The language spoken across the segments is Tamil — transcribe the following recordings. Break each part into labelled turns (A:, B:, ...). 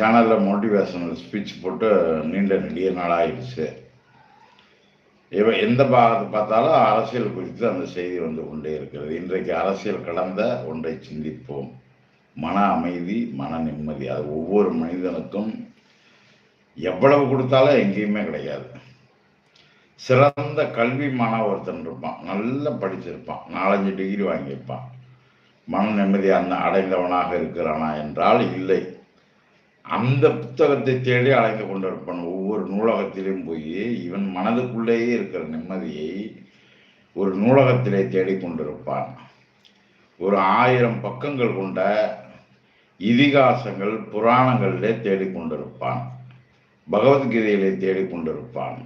A: சேனலில் மோட்டிவேஷனல் ஸ்பீச் போட்டு நீண்ட நெடிய நாளாகிடுச்சு இவன் எந்த பாகத்தை பார்த்தாலும் அரசியல் குறித்து அந்த செய்தி வந்து கொண்டே இருக்கிறது. இன்றைக்கு அரசியல் கடந்த ஒன்றை சிந்திப்போம். மன அமைதி மன நிம்மதி. அது ஒவ்வொரு மனிதனுக்கும் எவ்வளவு கொடுத்தாலும் எங்கேயுமே கிடையாது. சிறந்த கல்வி மன ஒருத்தன் இருப்பான். நல்லா படிச்சிருப்பான். நாலஞ்சு டிகிரி வாங்கியிருப்பான். மன நிம்மதி அந்த அடைந்தவனாக இருக்கிறானா என்றால் இல்லை. அந்த புத்தகத்தை தேடி அலைந்து கொண்டிருப்பான் ஒவ்வொரு நூலகத்திலும் போய் இவன் மனதுக்குள்ளேயே இருக்கிற நிம்மதியை ஒரு நூலகத்திலே தேடிக்கொண்டிருப்பான் ஒரு ஆயிரம் பக்கங்கள் கொண்ட இதிகாசங்கள் புராணங்களிலே தேடிக்கொண்டிருப்பான் பகவத்கீதையிலே தேடிக்கொண்டிருப்பான்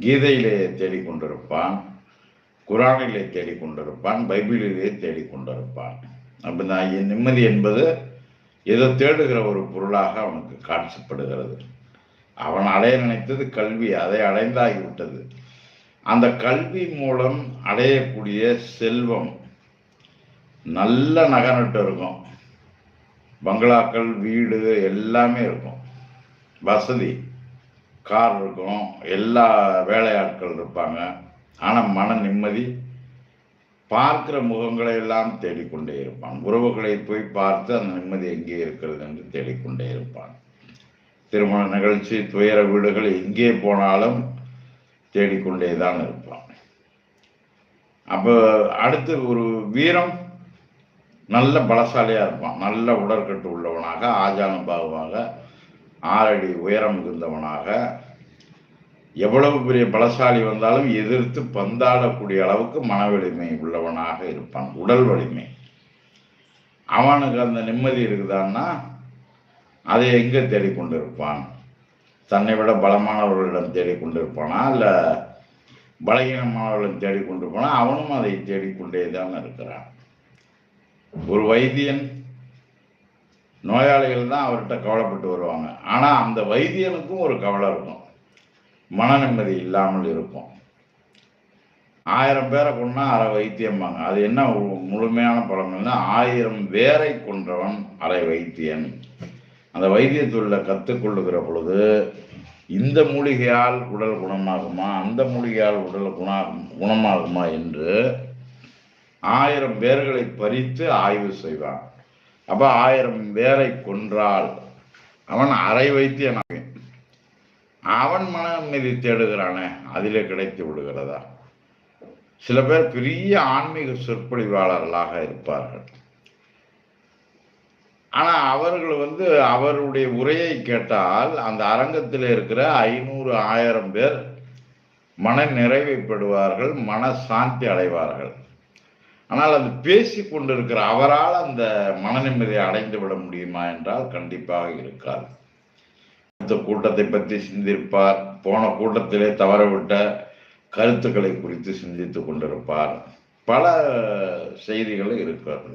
A: கீதையிலே தேடிக்கொண்டிருப்பான் குரானிலே தேடிக்கொண்டிருப்பான் பைபிளிலே தேடிக்கொண்டிருப்பான் அப்போ நிம்மதி என்பது ஏதோ தேடுகிற ஒரு பொருளாக அவனுக்கு காட்சிப்படுகிறது. அவன் அடைய நினைத்தது கல்வி அதை அடைந்தாகிவிட்டது. அந்த கல்வி மூலம் அடையக்கூடிய செல்வம் நல்ல நகனட்டு இருக்கும். பங்களாக்கள் வீடு எல்லாமே இருக்கும். வசதி கார் இருக்கும். எல்லா வேலையாட்கள் இருப்பாங்க. ஆனால் மன நிம்மதி பார்க்கிற முகங்களை எல்லாம் தேடிக்கொண்டே இருப்பான். உறவுகளை போய் பார்த்து அந்த நிம்மதி எங்கே இருக்கிறது என்று தேடிக்கொண்டே இருப்பான். திருமண நிகழ்ச்சி துயர வீடுகள் எங்கே போனாலும் தேடிக்கொண்டே தான் இருப்பான். அப்போ அடுத்து ஒரு வீரம் நல்ல பலசாலியாக இருப்பான். நல்ல உடற்கட்டு உள்ளவனாக ஆஜானுபாவாக ஆறடி உயரம் இருந்தவனாக எவ்வளவு பெரிய பலசாலி வந்தாலும் எதிர்த்து பந்தாடக்கூடிய அளவுக்கு மன வலிமை உள்ளவனாக இருப்பான் உடல் வலிமை. அவனுக்கு அந்த நிம்மதி இருக்குதான்னா அதை எங்கே தேடிக்கொண்டிருப்பான்? தன்னை விட பலமானவர்களிடம் தேடிக்கொண்டிருப்பானா? இல்லை பலகீனமானவர்களிடம் தேடிக்கொண்டிருப்பானா? அவனும் அதை தேடிக்கொண்டே தான் இருக்கிறான். ஒரு வைத்தியன் நோயாளிகள் தான் அவர்கிட்ட கவலைப்பட்டு வருவாங்க. ஆனால் அந்த வைத்தியனுக்கும் ஒரு கவலை இருக்கும். மன நிம்மதி இல்லாமல் இருக்கும் ஆயிரம் பேரை கொண்டா அரை வைத்தியம்பாங்க. அது என்ன முழுமையான பழமொழின்னா ஆயிரம் பேரை கொன்றவன் அரை வைத்தியன். அந்த வைத்தியத்துள்ள கற்றுக்கொள்ளுகிற பொழுது இந்த மூலிகையால் உடல் குணமாகுமா அந்த மூலிகையால் உடல் குணாகும் குணமாகுமா என்று ஆயிரம் பேர்களை பறித்து ஆய்வு செய்வான். அப்போ ஆயிரம் பேரை கொன்றால் அவன் அரை வைத்தியன் அவன் மன நிம்மதி தேடுகிறானே அதிலே கிடைத்து விடுகிறதா? சில பேர் பெரிய ஆன்மீக சொற்பொழிவாளர்களாக இருப்பார்கள். ஆனால் அவர்கள் வந்து அவருடைய உரையை கேட்டால் அந்த அரங்கத்தில் இருக்கிற ஐநூறு ஆயிரம் பேர் மன நிறைவைப்படுவார்கள் மன சாந்தி அடைவார்கள். ஆனால் அது பேசி கொண்டிருக்கிற அவரால் அந்த மன நிம்மதியை அடைந்து விட முடியுமா என்றால் கண்டிப்பாக இருக்காது. அடுத்த கூட்டத்தை பற்றி சிந்திப்பார். போன கூட்டத்திலே தவறவிட்ட கருத்துக்களை குறித்து சிந்தித்துக் கொண்டிருப்பார். பல செய்திகள் இருக்கிறது.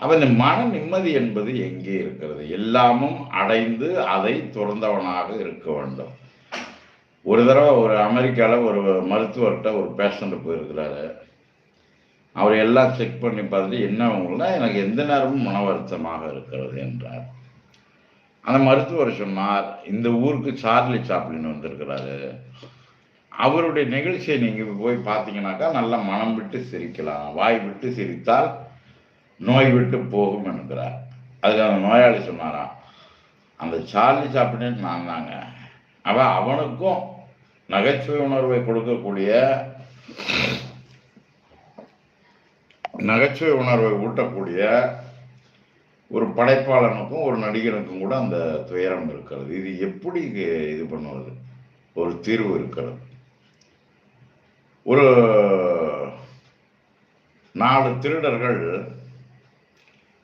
A: அவன் மன நிம்மதி என்பது எங்கே இருக்கிறது? எல்லாமும் அடைந்து அதை துறந்தவனாக இருக்க வேண்டும். ஒரு தடவை ஒரு அமெரிக்காவில் ஒரு மருத்துவர்கிட்ட ஒரு பேஷண்ட் போயிருக்கிறாரு. அவர் எல்லாம் செக் பண்ணி பார்த்துட்டு என்ன அவங்களா எனக்கு எந்த நேரமும் மன வருத்தமாக இருக்கிறது என்றார். அந்த மருத்துவர் சொன்னார் இந்த ஊருக்கு சார்லி சாப்ளின் வந்திருக்கிறாரு. அவருடைய நிகழ்ச்சியை நீங்கள் போய் பார்த்தீங்கன்னாக்கா நல்லா மனம் விட்டு சிரிக்கலாம். வாய் விட்டு சிரித்தால் நோய் விட்டு போகும் என்கிறார். அதுக்கு அந்த நோயாளி சொன்னாராம் அந்த சார்லி சாப்பிடின்னு நான் தாங்க. அவன் அவனுக்கும் நகைச்சுவை உணர்வை கொடுக்கக்கூடிய நகைச்சுவை உணர்வை ஊட்டக்கூடிய ஒரு படைப்பாளனுக்கும் ஒரு நடிகனுக்கும் கூட அந்த துயரம் இருக்கிறது. இது எப்படி இது பண்ணுவது? ஒரு தீர்வு இருக்கிறது. ஒரு நாலு திருடர்கள்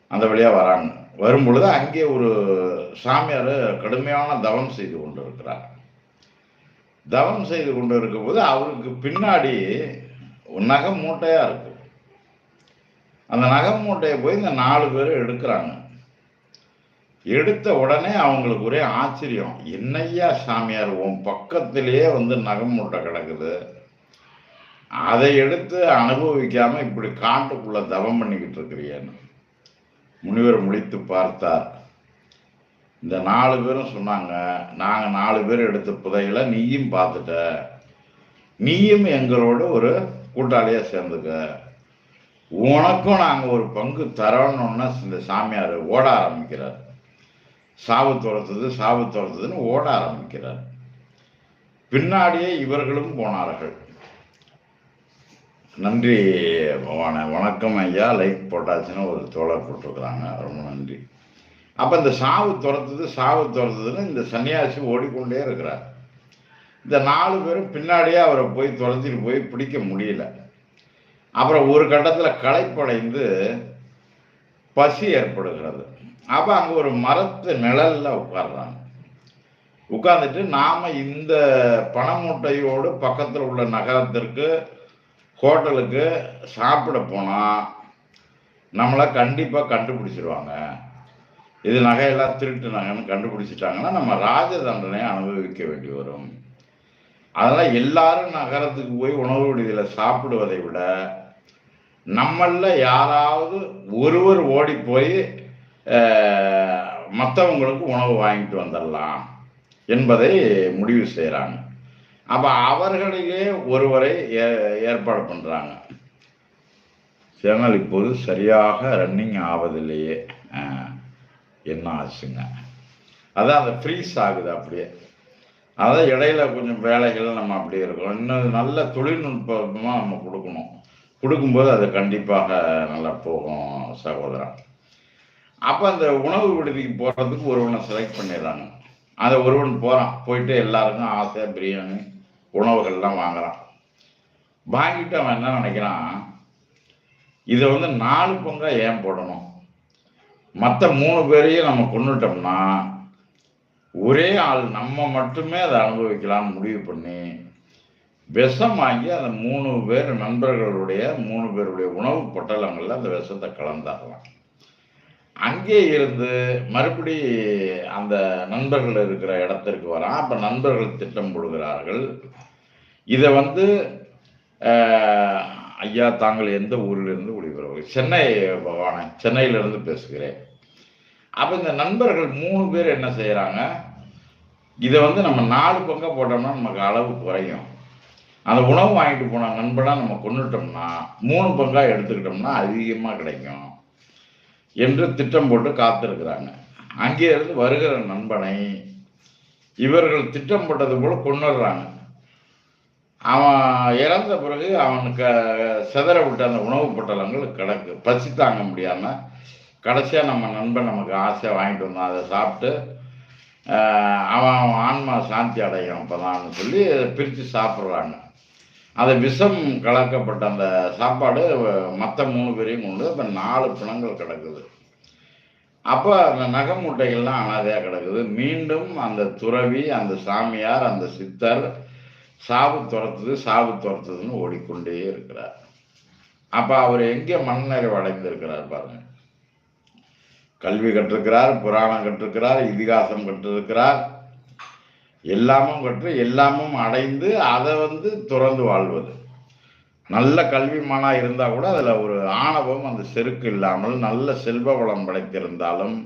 A: அந்த வழியாக வராங்க. வரும் பொழுது அங்கே ஒரு சாமியார் கடுமையான தவம் செய்து கொண்டு இருக்கிறார் தவம் செய்து கொண்டு இருக்கும்போது அவருக்கு பின்னாடி நகை மூட்டையாக இருக்கு. அந்த நகை மூட்டையை போய் இந்த நாலு பேர் எடுக்கிறாங்க. எடுத்த உடனே அவங்களுக்கு ஒரே ஆச்சரியம். என்னையா சாமியார் உன் பக்கத்திலேயே வந்து நகம் முட்டை கிடக்குது. அதை எடுத்து அனுபவிக்காம இப்படி காட்டுக்குள்ள தவம் பண்ணிக்கிட்டு இருக்கிறியன்னு. முனிவர் முடித்து பார்த்தார். இந்த நாலு பேரும் சொன்னாங்க நாங்கள் நாலு பேர் எடுத்த புதையில நீயும் பார்த்துட்ட. நீயும் எங்களோட ஒரு கூட்டாளியாக சேர்ந்துக்க. உனக்கும் நாங்கள் ஒரு பங்கு தரோன்னு இந்த சாமியார் ஓட ஆரம்பிக்கிறார். சாவு துரத்துது சாவு துரத்துதுன்னு ஓட ஆரம்பிக்கிறார். பின்னாடியே இவர்களும் போனார்கள். நன்றி பவானே வணக்கம் ஐயா. லைக் போட்டாச்சுன்னு ஒரு தோழர் போட்டிருக்கிறாங்க. ரொம்ப நன்றி. அப்போ இந்த சாவு துரத்துது சாவு துரத்துதுன்னு இந்த சன்னியாசி ஓடிக்கொண்டே இருக்கிறார். இந்த நாலு பேரும் பின்னாடியே அவரை போய் துரத்திட்டு போய் பிடிக்க முடியல. அப்புறம் ஒரு கட்டத்தில் களைப்படைந்து பசி ஏற்படுகிறது. அப்போ அங்கே ஒரு மரத்து நிழல்ல உட்கார்றாங்க. உட்கார்ந்துட்டு நாம இந்த பணமூட்டையோடு பக்கத்தில் உள்ள நகரத்திற்கு ஹோட்டலுக்கு சாப்பிட போனால் நம்மளை கண்டிப்பாக கண்டுபிடிச்சிருவாங்க. இது நகையெல்லாம் திருட்டு நகைன்னு கண்டுபிடிச்சிட்டாங்கன்னா நம்ம ராஜ தண்டனையை அனுபவிக்க வேண்டி வரும். அதனால் எல்லாரும் நகரத்துக்கு போய் உணவு விடுதியில் சாப்பிடுவதை விட நம்மள யாராவது ஒருவர் ஓடி போய் மற்றவங்களுக்கு உணவு வாங்கிட்டு வந்துடலாம் என்பதை முடிவு செய்கிறாங்க அப்போ அவர்களிலே ஒருவரை ஏ- ஏற்பாடு பண்ணுறாங்க சேனல் இப்போது சரியாக ரன்னிங் ஆவதில்லையே. என்ன ஆச்சுங்க? அதான் அந்த ஃப்ரீஸ் ஆகுது அப்படியே. அதான் இடையில கொஞ்சம் வேலைகள் நம்ம அப்படியே இருக்கோம் இன்னும் நல்ல தொழில்நுட்பமாக நம்ம கொடுக்கணும். கொடுக்கும்போது அது கண்டிப்பாக நல்லா போகும் சகோதரன் அப்போ அந்த உணவு விடுதிக்கு போகிறதுக்கு ஒருவனை செலக்ட் பண்ணிடுறாங்க. அதை ஒருவன் போகிறான் போயிட்டு எல்லாருக்கும் ஆசையாக பிரியாணி உணவுகள்லாம் வாங்குறான். வாங்கிட்டு அவன் என்ன நினைக்கிறான்? இதை வந்து நாலு பங்கா ஏன் போடணும்? மற்ற மூணு பேரையும் நம்ம கொண்டுட்டோம்னா ஒரே ஆள் நம்ம மட்டுமே அதை அனுபவிக்கலாம்னு முடிவு பண்ணி விஷம் வாங்கி அந்த மூணு பேர் நண்பர்களுடைய மூணு பேருடைய உணவு பொட்டலங்களில் அந்த விஷத்தை கலந்தாரலாம் அங்கே இருந்து மறுபடி அந்த நண்பர்கள் இருக்கிற இடத்திற்கு வரான். அப்போ நண்பர்கள் திட்டம் போடுகிறார்கள். இதை வந்து ஐயா தாங்கள் எந்த ஊரிலிருந்து ஒளிபரப்பு சென்னை பவானே சென்னையிலிருந்து பேசுகிறேன். அப்போ இந்த நண்பர்கள் மூணு பேர் என்ன செய்கிறாங்க இதை வந்து நம்ம நாலு பங்காக போட்டோம்னா நமக்கு அளவு குறையும். அந்த உணவு வாங்கிட்டு போன நண்பனாக நம்ம கொண்டுட்டோம்னா மூணு பங்காக எடுத்துக்கிட்டோம்னா அதிகமாக கிடைக்கும். என்று திட்டம் போட்டு காத்திருக்கிறாங்க. அங்கே இருந்து வருகிற நண்பனை இவர்கள் திட்டம் போட்டது போல கொண்டுடுறாங்க அவன் இறந்த பிறகு அவனுக்கு சிதற விட்ட அந்த உணவு பொட்டலங்கள் கிடக்கு. பசி தாங்க முடியாம கடைசியாக நம்ம நண்பன் நமக்கு ஆசையாக வாங்கிட்டு வந்தான். அதை சாப்பிட்டு அவன் அவன் ஆன்மா சாந்தி அடையும் அப்போதான்னு சொல்லி பிரித்து சாப்பிட்றாங்க. அந்த விஷம் கலக்கப்பட்ட அந்த சாப்பாடு மற்ற மூணு பேரையும் கொண்டு இப்போ நாலு பிணங்கள் கிடக்குது. அப்போ அந்த நகை மூட்டைகள்லாம் அனாதையாக கிடக்குது. மீண்டும் அந்த துறவி அந்த சாமியார் அந்த சித்தர் சாவு துரத்துது சாவு துரத்துதுன்னு ஓடிக்கொண்டே இருக்கிறார். அப்போ அவர் எங்கே மண்ணறிவு அடைந்திருக்கிறார் பாருங்க. கல்வி கற்றுக்கிறார் புராணம் கற்றுக்கிறார் இதிகாசம் கற்றிருக்கிறார் எல்லாமும் கற்று எல்லாமும் அடைந்து அதை வந்து துறந்து வாழ்வது. நல்ல கல்விமானா இருந்தால் கூட அதில் ஒரு ஆணவம் அந்த செருக்கு இல்லாமல் நல்ல செல்வ வளம் படைத்திருந்தாலும்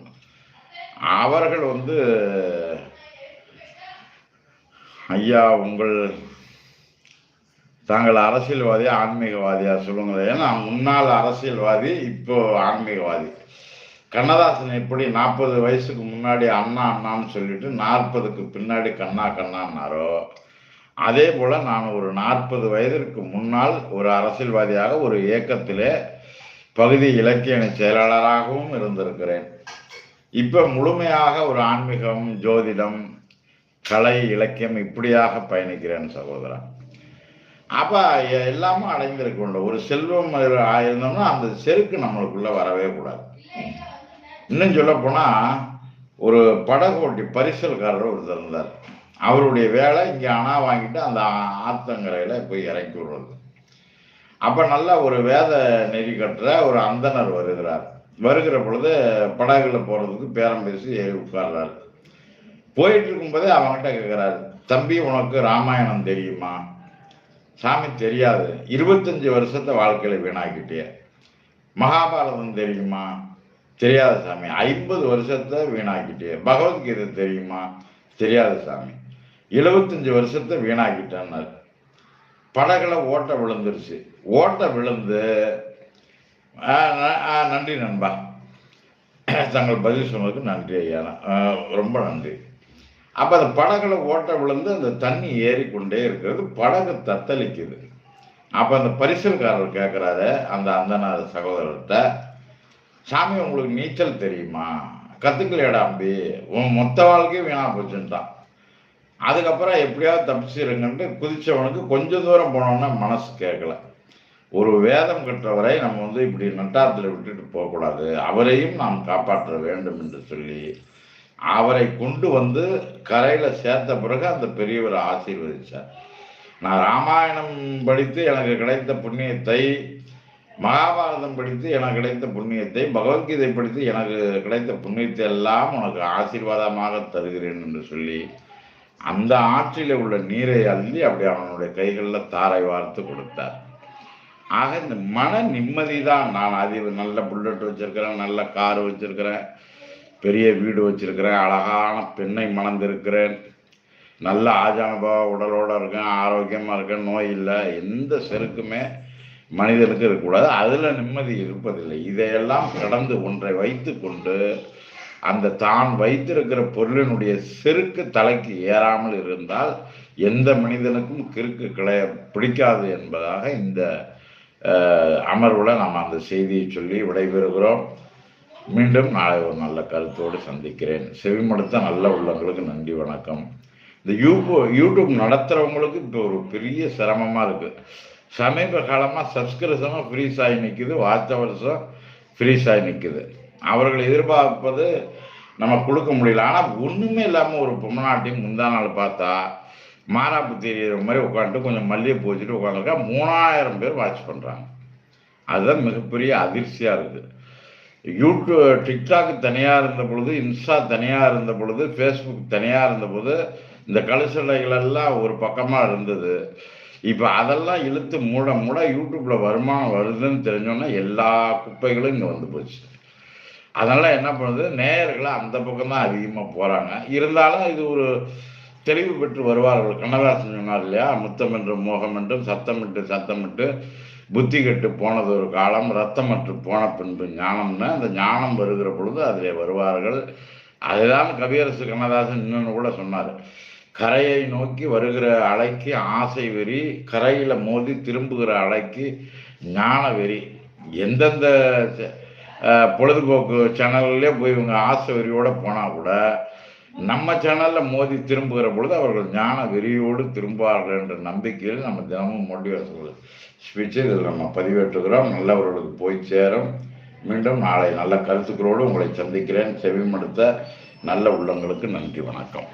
A: அவர்கள் வந்து ஐயா உங்கள் தாங்கள் அரசியல்வாதியா ஆன்மீகவாதியா சொல்லுங்க ஏன்னா முன்னாள் அரசியல்வாதி இப்போ ஆன்மீகவாதி. கண்ணதாசன் எப்படி நாற்பது வயசுக்கு முன்னாடி அண்ணா அண்ணான்னு சொல்லிட்டு நாற்பதுக்கு பின்னாடி கண்ணா கண்ணான்னாரோ? அதே போல் நான் ஒரு நாற்பது வயதிற்கு முன்னால் ஒரு அரசியல்வாதியாக ஒரு இயக்கத்திலே பகுதி இலக்கிய செயலாளராகவும் இருந்திருக்கிறேன். இப்போ முழுமையாக ஒரு ஆன்மீகம் ஜோதிடம் கலை இலக்கியம் இப்படியாக பயணிக்கிறேன் சகோதரன். அப்போ எல்லாமும் அடைந்திருக்க வேண்டும். ஒரு செல்வம் ஆயிருந்தோம்னா இருந்தோம்னா அந்த செருக்கு நம்மளுக்குள்ளே வரவே கூடாது. இன்னும் சொல்ல போனா ஒரு படகோட்டி பரிசல்காரர் ஒருத்தர் இருந்தார். அவருடைய வேலை இங்க அணா வாங்கிட்டு அந்த ஆ- ஆத்தங்கரையில போய் இறக்கி விடுறது. அப்ப நல்லா ஒரு வேத நெறி கட்டுற ஒரு அந்தணர் வருகிறார். வருகிற பொழுது படகுல போறதுக்கு பேரம் பேசி உட்கார்றாரு. போயிட்டு இருக்கும்போதே அவன்கிட்ட கேட்குறாரு தம்பி உனக்கு ராமாயணம் தெரியுமா? சாமி தெரியாது. இருபத்தஞ்சு வருஷத்தை வாழ்க்கையில வீணாக்கிட்டே மகாபாரதம் தெரியுமா? தெரியாத சாமி. ஐம்பது வருஷத்தை வீணாக்கிட்டே. பகவத்கீதை தெரியுமா? தெரியாத சாமி. எழுபத்தஞ்சு வருஷத்தை வீணாக்கிட்டேன்னாரு. படகளை ஓட்ட விழுந்துருச்சு. ஓட்ட விழுந்து நன்றி நண்பா. தங்கள் பதில் சொன்னதுக்கு நன்றி ஐயா. ரொம்ப நன்றி. அப்போ அந்த படகுல ஓட்ட விழுந்து அந்த தண்ணி ஏறிக்கொண்டே இருக்கிறது படகு தத்தளிக்குது. அப்போ அந்த பரிசல்காரர் கேட்குறாரு அந்த அந்தனார் சகோதரர்கிட்ட சாமி உங்களுக்கு நீச்சல் தெரியுமா? கற்றுக்கலையாடா அம்பி உன் மொத்த வாழ்க்கையும் வீணாக போச்சுன்ட்டான். அதுக்கப்புறம் எப்படியாவது தப்பிச்சிருங்கன்ட்டு குதிச்சவனுக்கு கொஞ்சம் தூரம் போனோன்னா மனசு கேட்கல. ஒரு வேதம் கற்றவரை நம்ம வந்து இப்படி நட்டாரத்தில் விட்டுட்டு போகக்கூடாது. அவரையும் நாம் காப்பாற்ற வேண்டும் என்று சொல்லி அவரை கொண்டு வந்து கரையில் சேர்த்த பிறகு அந்த பெரியவரை ஆசீர்வதிச்சார். நான் ராமாயணம் படித்து எனக்கு கிடைத்த புண்ணியத்தை மகாபாரதம் படித்து எனக்கு கிடைத்த புண்ணியத்தை பகவத்கீதை படித்து எனக்கு கிடைத்த புண்ணியத்தை எல்லாம் உனக்கு ஆசீர்வாதமாக தருகிறேன் என்று சொல்லி அந்த ஆற்றில் உள்ள நீரை அள்ளி அப்படி அவனுடைய கைகளில் தாரை வார்த்து கொடுத்தார். ஆக இந்த மன நிம்மதி தான் நான் அது நல்ல புல்லட் வச்சிருக்கிறேன் நல்ல கார் வச்சிருக்கிறேன் பெரிய வீடு வச்சிருக்கிறேன் அழகான பெண்ணை மணந்திருக்கிறேன் நல்ல ஆஜானுபாவ உடலோட இருக்கேன் ஆரோக்கியமாக இருக்கேன் நோய் இல்லை எந்த செருக்குமே மனிதனுக்கு இருக்கக்கூடாது அதில் நிம்மதி இருப்பதில்லை. இதையெல்லாம் கடந்து ஒன்றை வைத்து கொண்டு அந்த தான் வைத்திருக்கிற பொருளினுடைய செருக்கு தலைக்கு ஏறாமல் இருந்தால் எந்த மனிதனுக்கும் கிறுக்கு கிளைய பிடிக்காது என்பதாக இந்த அமர்வில் நாம் அந்த செய்தியை சொல்லி விடைபெறுகிறோம். மீண்டும் நாளை ஒரு நல்ல கருத்தோடு சந்திக்கிறேன். செவிமடுத்த நல்ல உள்ளங்களுக்கு நன்றி வணக்கம். இந்த யூபோ யூடியூப் நடத்துகிறவங்களுக்கு இப்போ ஒரு பெரிய சிரமமாக இருக்குது சமீப காலமாக சஸ்கிருதமாக ஃப்ரீஸ் ஆகி நிற்குது வாட்ச வருஷம் ஃப்ரீஸ் ஆகி நிற்குது அவர்கள் எதிர்பார்ப்பது நம்ம கொடுக்க முடியல. ஆனால் ஒன்றுமே இல்லாமல் ஒரு பொம்மநாட்டையும் முந்தா நாள் பார்த்தா மாறாப்பு தெரியுற மாதிரி உட்காந்துட்டு கொஞ்சம் மல்லிகை பூச்சிட்டு உட்காந்துருக்கா மூணாயிரம் பேர் வாட்ச் பண்ணுறாங்க அதுதான் மிகப்பெரிய அதிர்ச்சியாக இருக்குது யூடியூப் டிக்டாக் தனியாக இருந்த பொழுது இன்ஸ்டா தனியாக இருந்த பொழுது ஃபேஸ்புக் தனியாக இருந்த பொழுது இந்த கழுசலைகள் எல்லாம் ஒரு பக்கமாக இருந்தது. இப்போ அதெல்லாம் இழுத்து மூட மூட யூடியூப்பில் வருமானம் வருதுன்னு தெரிஞ்சோன்னா எல்லா குப்பைகளும் இங்கே வந்து போச்சு. அதனால் என்ன பண்ணுது? நேயர்களை அந்த பக்கம் தான் அதிகமாக போகிறாங்க இருந்தாலும் இது ஒரு தெளிவு பெற்று வருவார்கள். கண்ணதாசன் சொன்னார் இல்லையா? முத்தம் என்றும் மோகம் என்றும் சத்தமிட்டு சத்தமிட்டு புத்தி கெட்டு போனது ஒரு காலம் ரத்தமற்று போன பின்பு ஞானம்னு அந்த ஞானம் வருகிற பொழுது அதிலே வருவார்கள். அதுதான் கவியரசு கண்ணதாசன் இன்னொன்று கூட சொன்னார். கரையை நோக்கி வருகிற அலைக்கு ஆசை வெறி கரையில் மோதி திரும்புகிற அலைக்கு ஞான வெறி. எந்தெந்த பொழுதுபோக்கு சேனல்லே போய் இவங்க ஆசை வெறியோடு போனால் கூட நம்ம சேனலில் மோதி திரும்புகிற பொழுது அவர்கள் ஞான வெறியோடு திரும்புவார்கள் என்ற நம்பிக்கையில் நம்ம தினமும் மோட்டிவேஷனல் ஸ்பீச்சு இதில் நம்ம பதிவேற்றுகிறோம். நல்லவர்களுக்கு போய் சேரும். மீண்டும் நாளை நல்ல கருத்துக்களோடு உங்களை சந்திக்கிறேன். செவிமடுத்த நல்ல உள்ளங்களுக்கு நன்றி வணக்கம்.